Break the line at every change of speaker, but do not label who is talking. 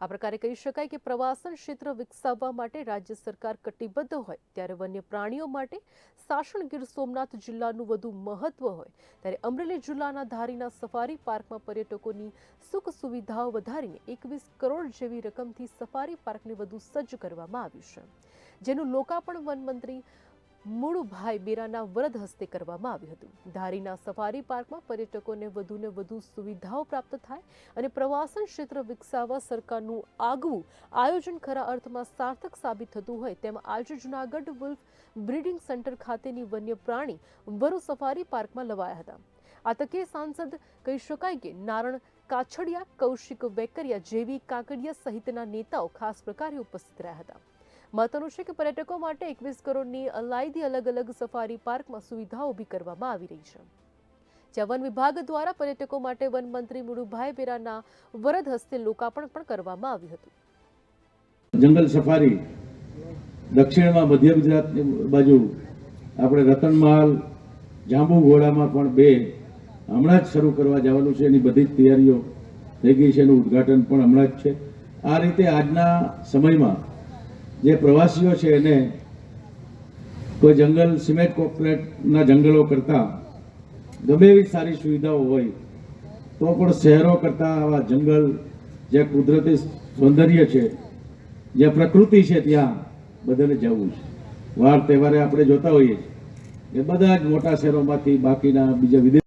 આ પ્રકારે કહી શકાય કે પ્રવાસન ક્ષેત્ર વિકસાવવા માટે રાજ્ય સરકાર કટિબદ્ધ હોય, ત્યારે વન્ય પ્રાણીઓ માટે સાસણ ગીર સોમનાથ જિલ્લાનું વધુ મહત્વ હોય. ત્યારે અમરેલી જિલ્લાના ધારીના સફારી પાર્કમાં પર્યટકોની સુખ સુવિધાઓ વધારીને એકવીસ કરોડ જેવી રકમથી સફારી પાર્કને વધુ સજ્જ કરવામાં આવ્યું છે. જેનું લોકાર્પણ વન મંત્રી મુળુભાઈ બેરાના વરદ હસ્તે કરવામાં આવ્યું હતું. ધારીના સફારી પાર્કમાં પર્યટકોને વધુને વધુ સુવિધાઓ પ્રાપ્ત થાય અને પ્રવાસન ક્ષેત્ર વિકસાવવા સરકારનું આગવું આયોજન ખરા અર્થમાં સાર્થક સાબિત થતું હોય તેમ આજે જુનાગઢ વુલ્ફ બ્રીડિંગ સેન્ટર ખાતેની વન્ય પ્રાણી વરુ સફારી પાર્કમાં લવાયા હતા. આ તકે સાંસદ કહી શકાય કે નારણ કાછડિયા, કૌશિક વેકરિયા જેવી કાકડિયા સહિતના નેતાઓ ખાસ પ્રકારે ઉપસ્થિત રહ્યા હતા. મહત્વનું છે કે પર્યટકો માટે એકવીસ કરોડની અલાયદી અલગ અલગ સફારી પાર્કમાં સુવિધાઓ ઊભી કરવામાં આવી રહી છે. જ્યાં વન વિભાગ દ્વારા પર્યટકો માટે વનમંત્રી મુળુભાઈ બેરાના વરદ હસ્તે લોકાર્પણ પણ કરવામાં આવ્યું હતું.
જંગલ સફારી દક્ષિણમાં મધ્ય ગુજરાત બાજુ આપણે રતનમહાલ જાંબુ ઘોડામાં પણ બે હમણાં જ શરૂ કરવા જવાનું છે. એની બધી જ તૈયારીઓ થઈ ગઈ છે. એનું ઉદ્ઘાટન પણ હમણાં જ છે. આ રીતે આજના સમયમાં જે પ્રવાસીઓ છે એને કોઈ જંગલ, સિમેન્ટ કોર્પોરેટના જંગલો કરતાં ગમે એવી સારી સુવિધાઓ હોય, તો પણ શહેરો કરતાં આવા જંગલ જે કુદરતી સૌંદર્ય છે જે પ્રકૃતિ છે, ત્યાં બધાને જવું છે. વાર તહેવારે આપણે જોતા હોઈએ છીએ કે બધા જ મોટા શહેરોમાંથી બાકીના બીજા વિદેશ